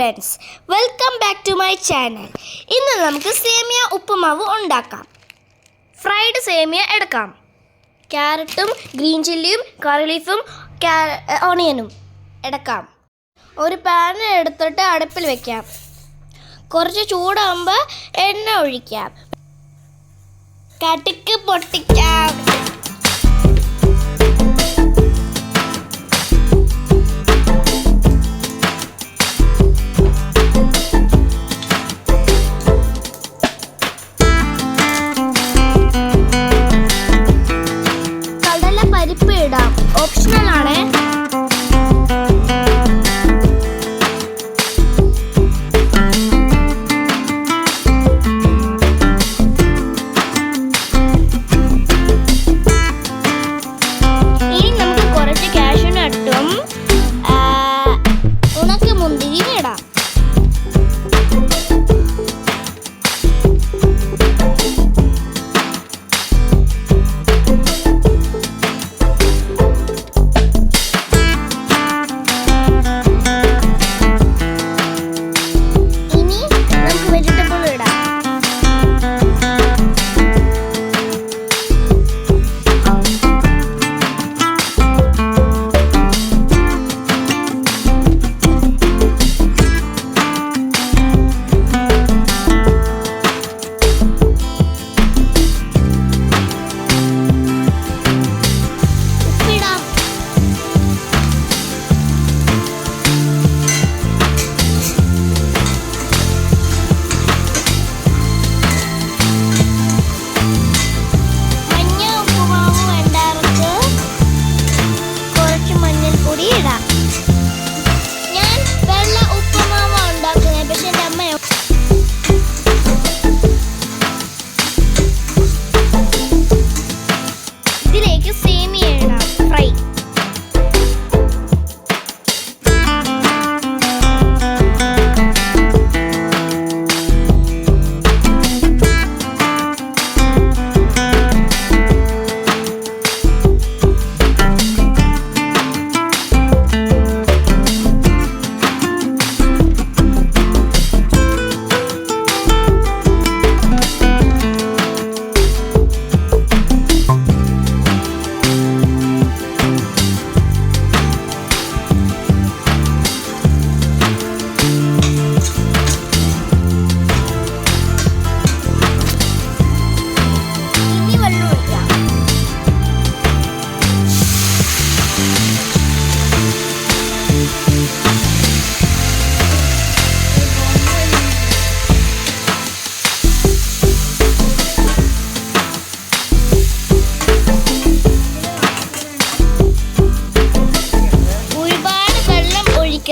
Friends welcome back to my channel ഇന്ന് നമുക്ക് സേമിയ ഉപ്പുമാവ് ഉണ്ടാക്കാം. ഫ്രൈഡ് സേമിയ എടുക്കാം. ക്യാരറ്റും ഗ്രീൻ ചില്ലിയും കറി ലീഫും ഓണിയനും എടുക്കാം. ഒരു പാൻ എടുത്തിട്ട് അടുപ്പിൽ വെക്കാം. കുറച്ച് ചൂടാകുമ്പോൾ എണ്ണ ഒഴിക്കാം. കടുക്ക് പൊട്ടിക്കാം.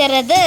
இருக்கிறது